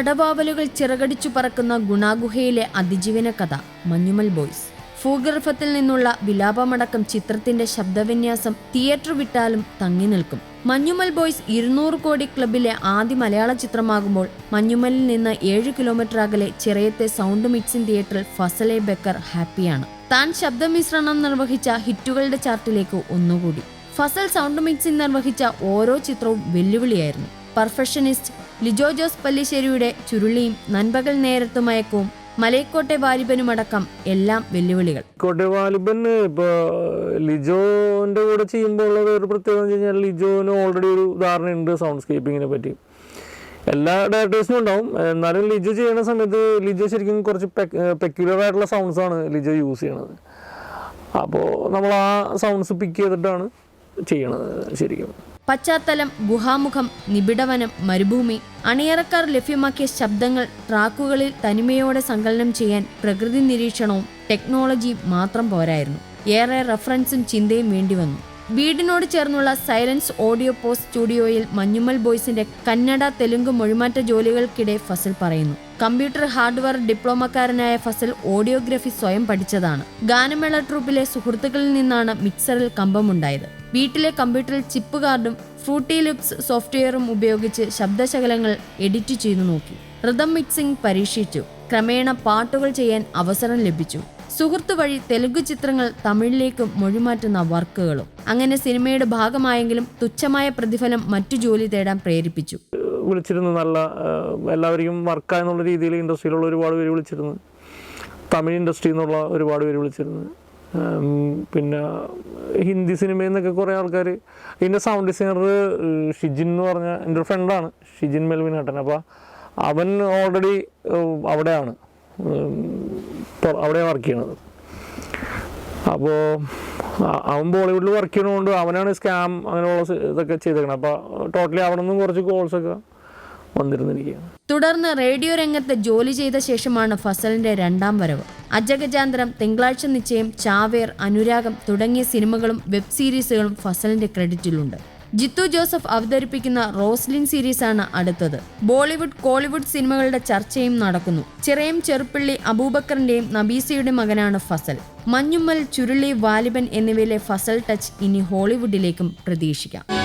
കടവാവലുകൾ ചിറകടിച്ചു പറക്കുന്ന ഗുണാഗുഹയിലെ അതിജീവന കഥ മഞ്ഞുമൽ ബോയ്സ്. ഭൂഗർഭത്തിൽ നിന്നുള്ള വിലാപമടക്കം ചിത്രത്തിന്റെ ശബ്ദവിന്യാസം തിയേറ്റർ വിട്ടാലും തങ്ങി നിൽക്കും. മഞ്ഞുമൽ ബോയ്സ് ഇരുന്നൂറ് കോടി ക്ലബിലെ ആദ്യ മലയാള ചിത്രമാകുമ്പോൾ മഞ്ഞുമലിൽ നിന്ന് ഏഴ് കിലോമീറ്റർ അകലെ ചിറയത്തെ സൗണ്ട് മിക്സിംഗ് തിയേറ്ററിൽ ഫസലെ ബക്കർ ഹാപ്പിയാണ്. താൻ ശബ്ദമിശ്രണം നിർവഹിച്ച ഹിറ്റുകളുടെ ചാർട്ടിലേക്ക് ഒന്നുകൂടി. ഫസൽ സൗണ്ട് മിക്സിംഗ് നിർവഹിച്ച ഓരോ ചിത്രവും വെല്ലുവിളിയായിരുന്നു. പെർഫെക്ഷനിസ്റ്റ് ലിജോ ജോസ് പല്ലിശ്ശേരിയുടെ ചുരുളിയും നൻപകൽ നേരത്തു മയക്കവും മലയക്കോട്ടെ വാലിബനുമടക്കം എല്ലാം വെല്ലുവിളികൾ. കോട്ടെ വാലിബൻ ഇപ്പൊ ലിജോന്റെ കൂടെ ചെയ്യുമ്പോൾ ഒരു പ്രത്യേകത എന്ന് കഴിഞ്ഞാൽ ലിജോന് ഓൾറെഡി ഒരു ധാരണയുണ്ട് സൗണ്ട് സ്കേപ്പിങ്ങിനെ പറ്റി. എല്ലാ ഡയറക്ടേഴ്സിനും ഉണ്ടാവും. എന്നാലും ലിജോ ചെയ്യുന്ന സമയത്ത് ലിജോ ശരിക്കും കുറച്ച് പെക്യുലർ ആയിട്ടുള്ള സൗണ്ട്സ് ആണ് ലിജോ യൂസ് ചെയ്യണത്. അപ്പോൾ നമ്മൾ ആ സൗണ്ട്സ് പിക്ക് ചെയ്തിട്ടാണ് ചെയ്യണത് ശരിക്കും. പശ്ചാത്തലം ഗുഹാമുഖം നിബിഡവനം മരുഭൂമി അണിയറക്കാർ ലഭ്യമാക്കിയ ശബ്ദങ്ങൾ ട്രാക്കുകളിൽ തനിമയോടെ സങ്കലനം ചെയ്യാൻ പ്രകൃതി നിരീക്ഷണവും ടെക്നോളജിയും മാത്രം പോരായിരുന്നു. ഏറെ റഫറൻസും ചിന്തയും വേണ്ടിവന്നു. വീടിനോട് ചേർന്നുള്ള സൈലൻസ് ഓഡിയോ പോസ്റ്റ് സ്റ്റുഡിയോയിൽ മഞ്ഞുമൽ ബോയ്സിന്റെ കന്നഡ തെലുങ്ക് മൊഴിമാറ്റ ജോലികൾക്കിടെ ഫസൽ പറയുന്നു. കമ്പ്യൂട്ടർ ഹാർഡ്വെയർ ഡിപ്ലോമക്കാരനായ ഫസൽ ഓഡിയോഗ്രഫി സ്വയം പഠിച്ചതാണ്. ഗാനമേള ട്രൂപ്പിലെ സുഹൃത്തുക്കളിൽ നിന്നാണ് മിക്സറിൽ കമ്പമുണ്ടായത്. വീട്ടിലെ കമ്പ്യൂട്ടറിൽ ചിപ്പ് കാർഡും ഫ്രൂട്ടി ലുക്സ് സോഫ്റ്റ്വെയറും ഉപയോഗിച്ച് ശബ്ദശകലങ്ങൾ എഡിറ്റ് ചെയ്തു നോക്കി. റിതം മിക്സിംഗ് പരീക്ഷിച്ചു. ക്രമേണ പാട്ടുകൾ ചെയ്യാൻ അവസരം ലഭിച്ചു. സുഹൃത്തു വഴി തെലുങ്ക് ചിത്രങ്ങൾ തമിഴിലേക്ക് മൊഴിമാറ്റുന്ന വർക്കുകളും. അങ്ങനെ സിനിമയുടെ ഭാഗമായെങ്കിലും തുച്ഛമായ പ്രതിഫലം മറ്റു ജോലി തേടാൻ പ്രേരിപ്പിച്ചു. വിളിച്ചിരുന്നു നല്ല എല്ലാവരെയും വർക്കായെന്നുള്ള രീതിയിൽ ഇൻഡസ്ട്രിയിലുള്ള ഒരുപാട് പേര് വിളിച്ചിരുന്നു. തമിഴ് ഇൻഡസ്ട്രിയിൽ നിന്നുള്ള ഒരുപാട് പേര് വിളിച്ചിരുന്നു. പിന്നെ ഹിന്ദി സിനിമയിൽ നിന്നൊക്കെ കുറേ ആൾക്കാർ ഇതിന്റെ സൗണ്ട് ഡിസൈനർ ഷിജിൻ എന്ന് പറഞ്ഞ എന്റെ ഒരു ഫ്രണ്ടാണ് ഷിജിൻ മെൽവിനാട്ടൻ. അപ്പോൾ അവൻ ഓൾറെഡി അവിടെയാണ് അവിടെ വർക്ക് ചെയ്യണത്. അപ്പോൾ അവൻ ബോളിവുഡിൽ വർക്ക് ചെയ്യണതുകൊണ്ട് അവനാണ് സ്കാം അങ്ങനെയുള്ള ഇതൊക്കെ ചെയ്തേക്കണം അപ്പോൾ ടോട്ടലി അവിടെ നിന്നും കുറച്ച് കോൾസ് ഒക്കെ വന്നിരുന്നിരിക്കുകയാണ്. തുടർന്ന് റേഡിയോ രംഗത്ത് ജോലി ചെയ്ത ശേഷമാണ് ഫസലിന്റെ രണ്ടാം വരവ്. അജഗജാന്തരം തിങ്കളാഴ്ച നിശ്ചയം ചാവേർ അനുരാഗം തുടങ്ങിയ സിനിമകളും വെബ് സീരീസുകളും ഫസലിന്റെ ക്രെഡിറ്റിലുണ്ട്. ജിത്തു ജോസഫ് അവതരിപ്പിക്കുന്ന റോസ്ലിൻ സീരീസാണ് അടുത്തത്. ബോളിവുഡ് കോളിവുഡ് സിനിമകളുടെ ചർച്ചയും നടക്കുന്നു. ചിറയും ചെറുപ്പള്ളി അബൂബക്കറിന്റെയും നബീസയുടെ മകനാണ് ഫസൽ. മഞ്ഞുമ്മൽ ചുരുളി വാലിബൻ എന്നിവയിലെ ഫസൽ ടച്ച് ഇനി ഹോളിവുഡിലേക്കും പ്രതീക്ഷിക്കാം.